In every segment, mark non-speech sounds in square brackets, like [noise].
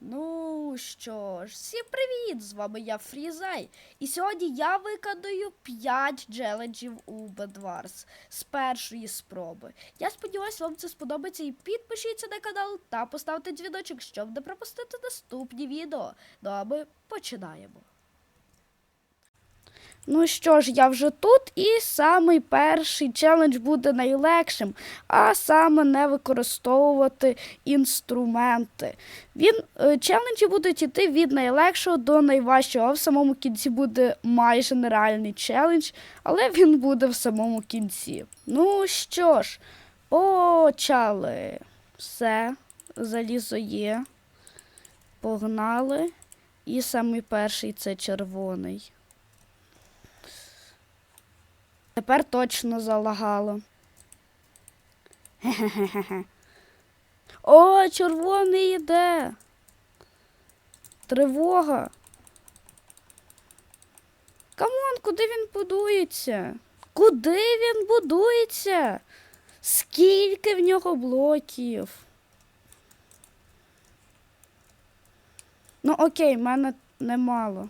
Ну що ж, всім привіт! З вами я Фрізай. І сьогодні я викладаю 5 челенджів у Bedwars з першої спроби. Я сподіваюся, вам це сподобається і підпишіться на канал та поставте дзвіночок, щоб не пропустити наступні відео. Ну а ми починаємо. Ну що ж, я вже тут, і самий перший челендж буде найлегшим, а саме не використовувати інструменти. Він е, челенджі будуть йти від найлегшого до найважчого, а в самому кінці буде майже нереальний челендж, але він буде в самому кінці. Ну що ж, почали. Все, залізо є. Погнали. І самий перший це червоний. Тепер точно залагало. Хе-хе-хе. О, червоний йде. Тривога. Камон, куди він будується? Куди він будується? Скільки в нього блоків? Ну, окей, в мене немало.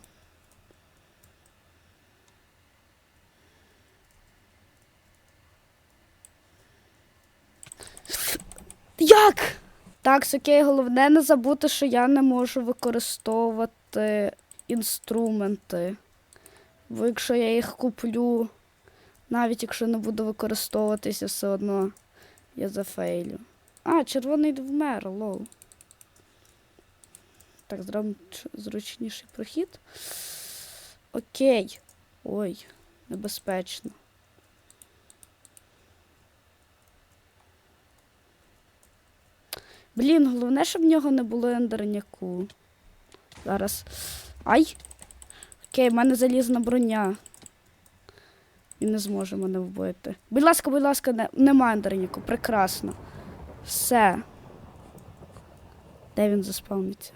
Як? Так, окей, головне не забути, що я не можу використовувати інструменти. Бо якщо я їх куплю, навіть якщо не буду використовуватися, все одно я зафейлю. А, червоний вмер, лол. Так, зробимо зручніший прохід. Окей. Ой, небезпечно. Блін, головне, щоб в нього не було ендерняку. Зараз. Ай! Окей, в мене залізна броня. Він не зможе мене вбити. Будь ласка, будь ласка, не, нема ендерняку. Прекрасно. Все. Де він заспавниться?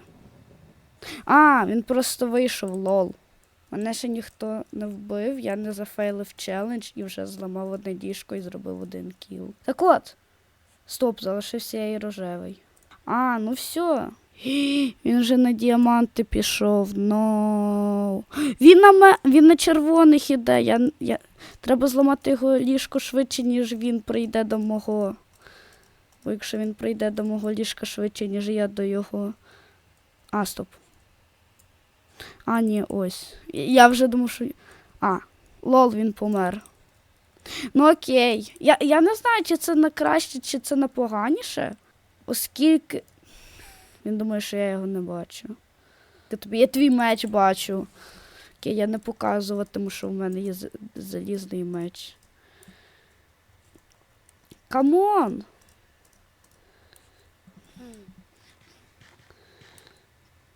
А, він просто вийшов, лол. Мене ще ніхто не вбив, я не зафейлив челендж і вже зламав одне діжко і зробив один кіл. Так от. Стоп, залишився я і рожевий. А, ну все. Він вже на діаманти пішов. No. Він на ме... він на червоних іде. Я... Я... Треба зламати його ліжко швидше, ніж він прийде до мого. Бо якщо він прийде до мого ліжка швидше, ніж я до його. А, стоп. А, ні, ось. Я вже думав, що. А, лол, він помер. Ну окей. Я, я не знаю, чи це на краще, чи це на поганіше, оскільки. Він думає, що я його не бачу. Тобі, я твій меч бачу. Окей, я не показуватиму, що в мене є залізний меч. Камон!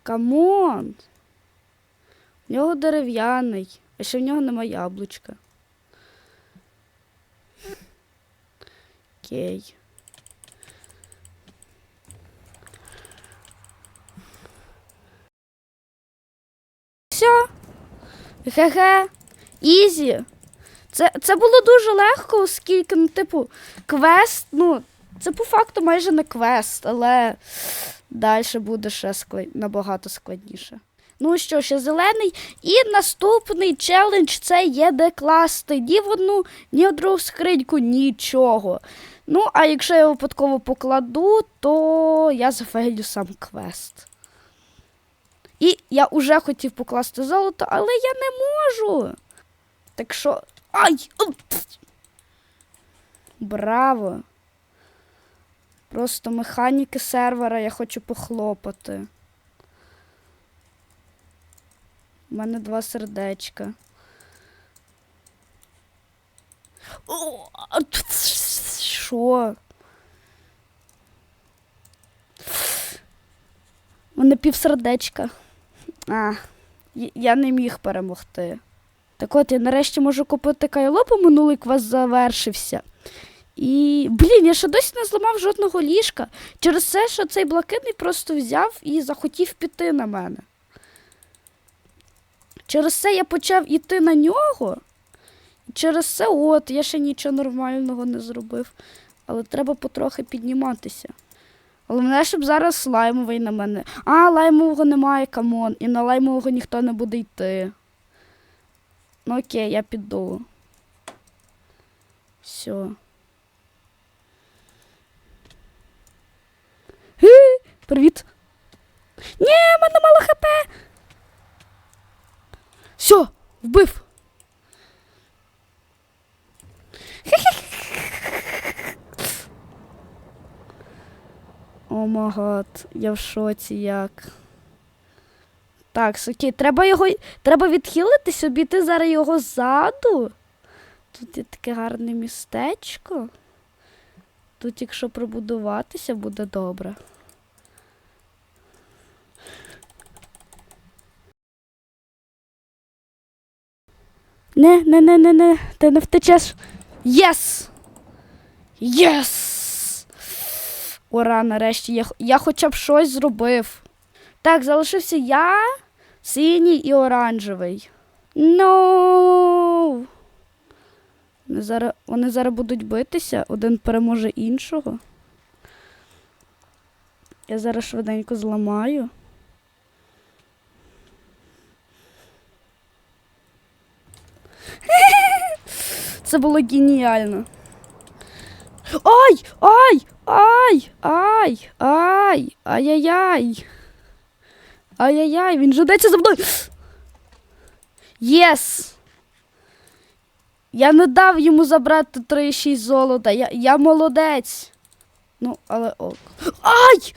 Камон! В нього дерев'яний, а ще в нього нема яблучка. Окей. Все. Хе-хе. Ізі. Це, це було дуже легко, оскільки, ну, типу, квест, ну, це по факту майже не квест, але далі буде ще склад... набагато складніше. Ну що, ще зелений. І наступний челендж це є де класти ні в одну, ні в другу скриньку, нічого. Ну, а якщо я випадково покладу, то я зафейлю сам квест. І я вже хотів покласти золото, але я не можу. Так що. Ай! Браво! Просто механіки сервера я хочу похлопати. У мене два сердечка. О, Що? Мене півсердечка. А, я- не міг перемогти. Так от, я нарешті можу купити кайло, бо минулий квест завершився. І, блін, я ще досі не зламав жодного ліжка. Через те, що цей блакитний просто взяв і захотів піти на мене. Через це я почав іти на нього. Через це, от, я ще нічого нормального не зробив. Але треба потрохи підніматися. Головне, щоб зараз лаймовий на мене. А, лаймового немає, камон. І на лаймового ніхто не буде йти. Ну окей, я піду. Все. Привіт. Ні, в мене мало хп. Все, вбив. Магад, я в шоці як. Так, окей, треба його. Треба відхилитись, обійти зараз його ззаду. Тут є таке гарне містечко. Тут, якщо пробудуватися, буде добре. Не, не, не, не, не, ти не втечеш. Єс! Єс! Ура, нарешті я, я хоча б щось зробив. Так, залишився я, синій і оранжевий. Ну. Вони зараз, вони зараз будуть битися, один переможе іншого. Я зараз швиденько зламаю. [laughs] Це було геніально. Ай! Ай! Ай! Ай! Ай! Ай-яй-яй! Ай-яй-яй! Він жадеться за мною! Єс! Я не дав йому забрати 3,6 золота. Я, я молодець. Ну, але ок. Ай!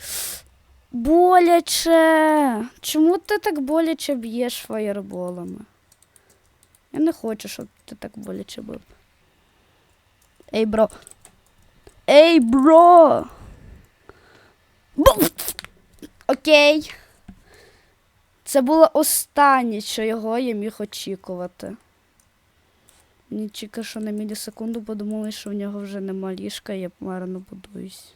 Боляче! Чому ти так боляче б'єш фаєрболами? Я не хочу, щоб ти так боляче бив. Ей, бро. Ей, бро! Окей. Це було останнє, що його я міг очікувати. Мені тільки що на мілісекунду подумали, що в нього вже нема ліжка, я марно будуюсь.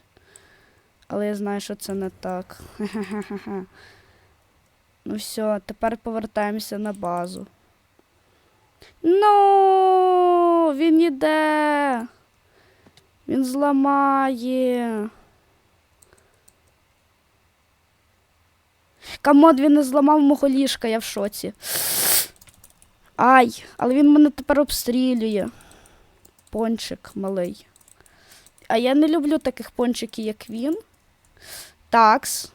Але я знаю, що це не так. Ну все, тепер повертаємося на базу. Ну, він іде. Він зламає. Камод, він не зламав мого ліжка, я в шоці. Ай, але він мене тепер обстрілює. Пончик малий. А я не люблю таких пончиків, як він. Такс.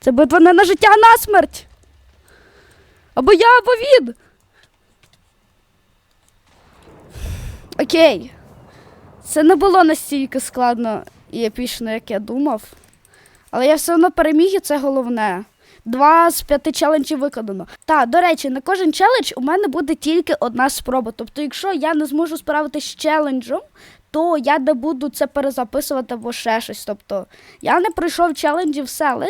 Це битва не на життя, а на смерть. Або я, або він. Окей. Це не було настільки складно і епічно, як я думав. Але я все одно переміг, і це головне. Два з п'яти челенджів виконано. Та, до речі, на кожен челендж у мене буде тільки одна спроба. Тобто, якщо я не зможу справитися з челенджем, то я не буду це перезаписувати або ще щось. Тобто, я не пройшов челенджі все, але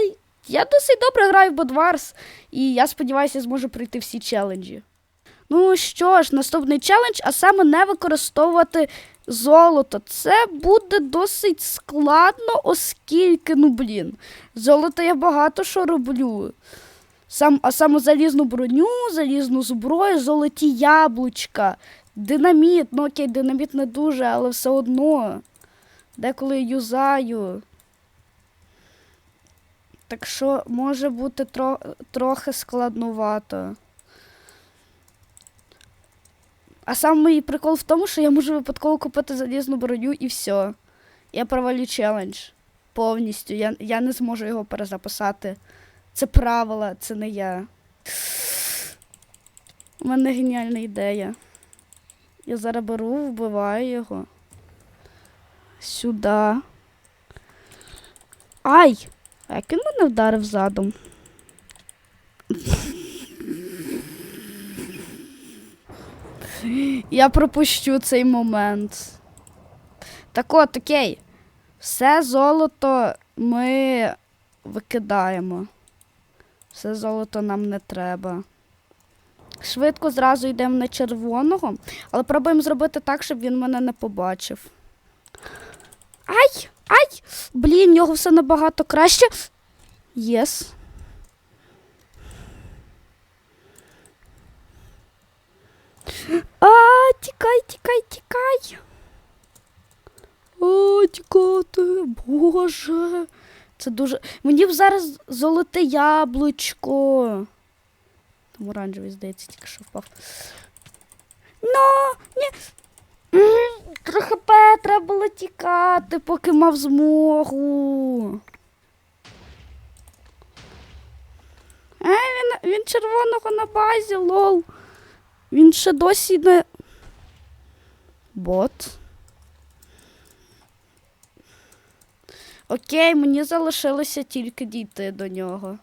я досить добре граю в Бодварс, і я сподіваюся, зможу пройти всі челенджі. Ну що ж, наступний челендж, а саме не використовувати золото. Це буде досить складно, оскільки, ну блін, золото я багато що роблю. Сам, а саме залізну броню, залізну зброю, золоті яблучка, динаміт. Ну окей, динаміт не дуже, але все одно. Деколи юзаю. Так що може бути тро, трохи складнувато. А самий прикол в тому, що я можу випадково купити залізну броню і все. Я провалю челендж повністю. Я, я не зможу його перезаписати. Це правила, це не я. У мене геніальна ідея. Я зараз беру, вбиваю його. Сюди. Ай! А як він мене вдарив задом? Я пропущу цей момент. Так от, окей. Все золото ми викидаємо. Все золото нам не треба. Швидко зразу йдемо на червоного, але пробуємо зробити так, щоб він мене не побачив. Ай! Ай! Блін, в нього все набагато краще. Єс. А, тікай, тікай, тікай. О, тікати, боже. Це дуже. Мені б зараз золоте яблучко. Там оранжевий, здається, тільки що впав. Ну, ні. М, Три хп треба було тікати, поки мав змогу. Е, він, він червоного на базі, лол. Він ще досі не. Бот. Окей, мені залишилося тільки дійти до нього.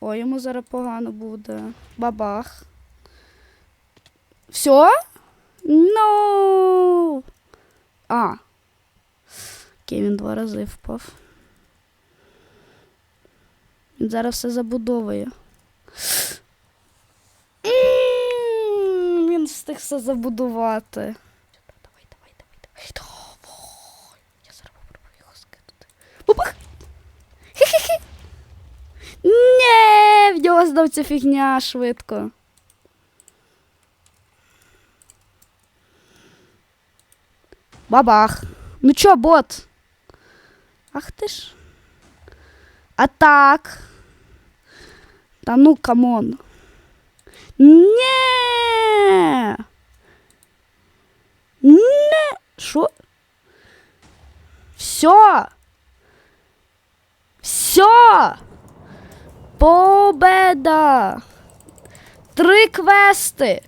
Ой, йому зараз погано буде. Бабах. Все? Ну. А. Окей, він два рази впав. Він зараз все забудовує. Він встиг все забудувати. Не, в нього здав ця фігня швидко. Бабах. Ну чо, бот? Ах ти ж. А так. Та ну, камон. Не. Не. Що? Все. Все. Победа. Три квести.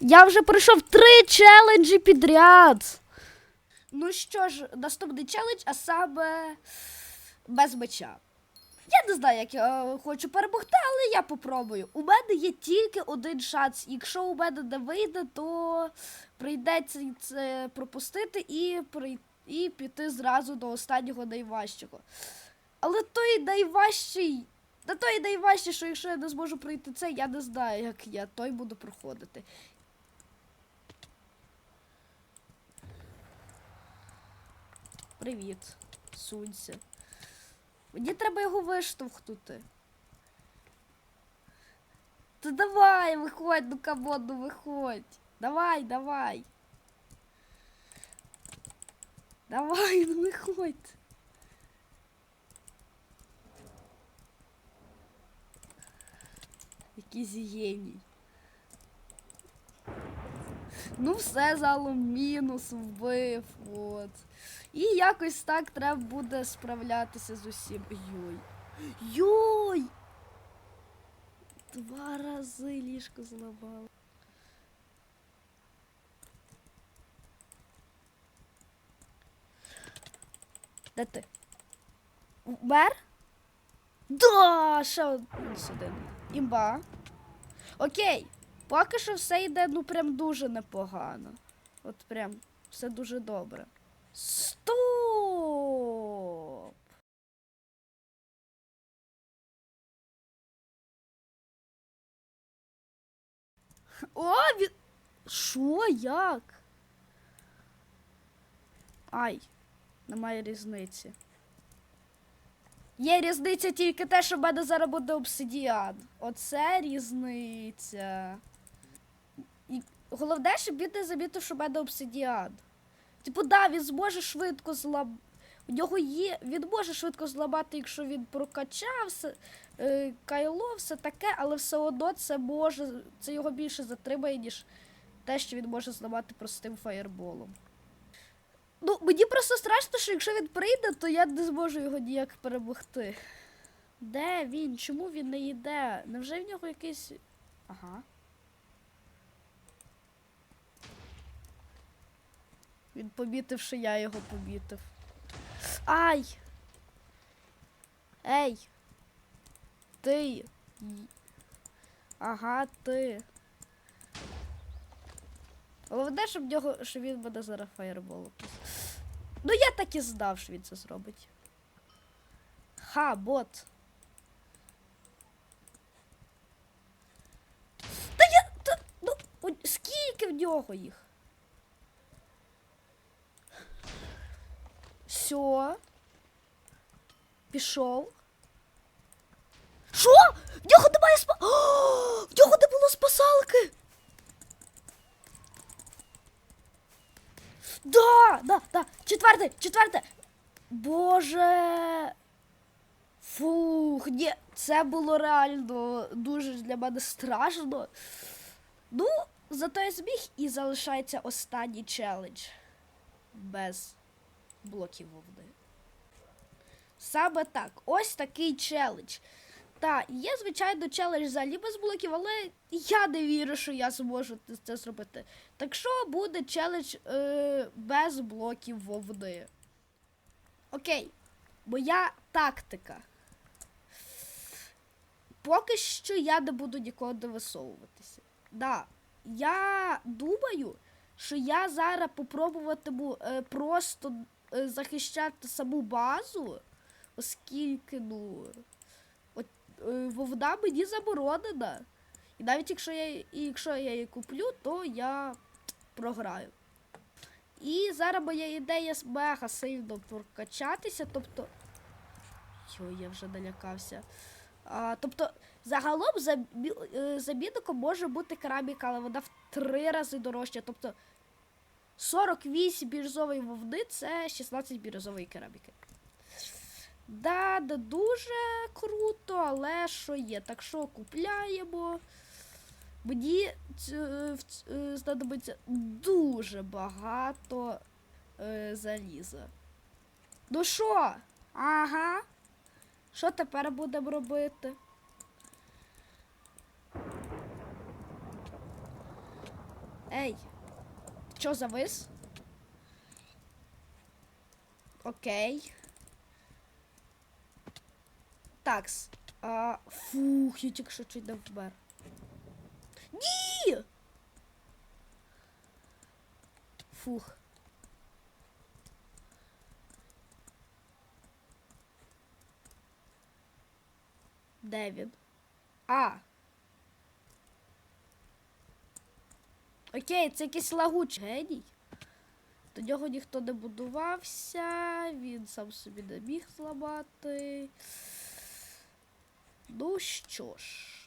Я вже пройшов три челенджі підряд. Ну що ж, наступний челендж, а саме без меча. Я не знаю, як я е, хочу перемогти, але я попробую. У мене є тільки один шанс. Якщо у мене не вийде, то прийдеться це пропустити і, прий- і піти зразу до останнього найважчого. Але той найважчий. Та той найважчий, що якщо я не зможу пройти це, я не знаю, як я той буду проходити. Привіт, сунься. Мені треба його виштовхнути. Та давай, виходь, ну камон, ну виходь. Давай, давай. Давай, ну виходь. Якийсь геній. Ну, все залом мінус вбив. От. І якось так треба буде справлятися з усім. Йой. Йой! Два рази ліжко зламала. Де ти? Умер? Да! Ще один. Імба. Окей. Поки що все йде, ну прям дуже непогано. От прям все дуже добре. Стоп! О, він... Що? Як? Ай, немає різниці. Є різниця тільки те, що в мене зараз буде обсидіан. Оце різниця. І головне, щоб він не замітив, що в мене обсидіан. Типу, да, він зможе швидко злам... У нього є. Він може швидко зламати, якщо він прокачався, е, кайло, все таке, але все одно це може. Це його більше затримає, ніж те, що він може зламати простим фаєрболом. Ну, мені просто страшно, що якщо він прийде, то я не зможу його ніяк перемогти. Де він? Чому він не йде? Невже в нього якийсь. Ага. Він помітив, що я його помітив. Ай! Ей! Ти! Ага, ти. Головне, щоб, нього, щоб він буде зараз фаєрбол. Ну я так і знав, що він це зробить. Ха, бот. Та я. Та, ну, скільки в нього їх? Все. Пішов. Що? В нього немає спа. О, [gasps] в нього не було спасалки. Да, да, да. Четверте, четверте. Боже. Фух, ні, це було реально дуже для мене страшно. Ну, зато я зміг і залишається останній челендж. Без блоків вовни. Саме так, ось такий челендж. Та, є, звичайно, челендж взагалі без блоків, але я не вірю, що я зможу це зробити. Так що буде челендж е, без блоків вовни. Окей, моя тактика. Поки що я не буду нікого висовуватися. Да, я думаю, що я зараз попробуватиму е, просто е, захищати саму базу, оскільки, ну, вовна мені заборонена. І навіть якщо я, якщо я її куплю, то я програю. І зараз моя ідея з мега сильно прокачатися, тобто. Йой, я вже налякався. А, тобто, загалом за, е, може бути кераміка, але вона в три рази дорожча. Тобто 48 бірюзової вовни це 16 бірюзової кераміки. Да, не дуже круто, але що є? Так що купляємо. Мені ць- е, знадобиться дуже багато е, заліза. Ну що? Ага. Що тепер будемо робити? Ей, що завис? Окей. Такс. А, фух, я тільки що чуть не вмер. Ні! Фух. Де він? А. Окей, це якийсь лагуч геній. До нього ніхто не будувався, він сам собі не міг зламати. Ну що ж.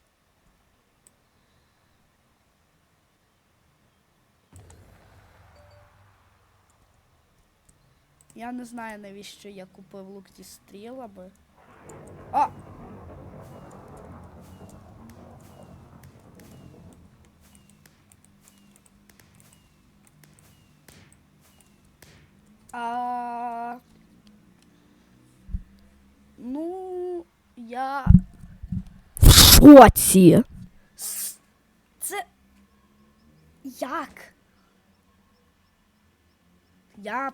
Я не знаю, навіщо я купив лук зі стрілами. А! А... Ну, я. Шоці. Це. Як? Я.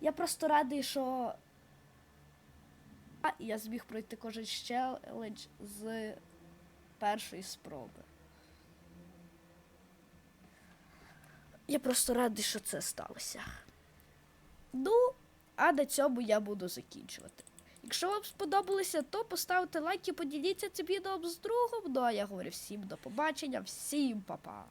Я просто радий, що. Я зміг пройти кожен челендж з першої спроби. Я просто радий, що це сталося. Ну, а на цьому я буду закінчувати. Якщо вам сподобалося, то поставте лайк і поділіться цим відео з другом. Ну а я говорю всім до побачення, всім па-па.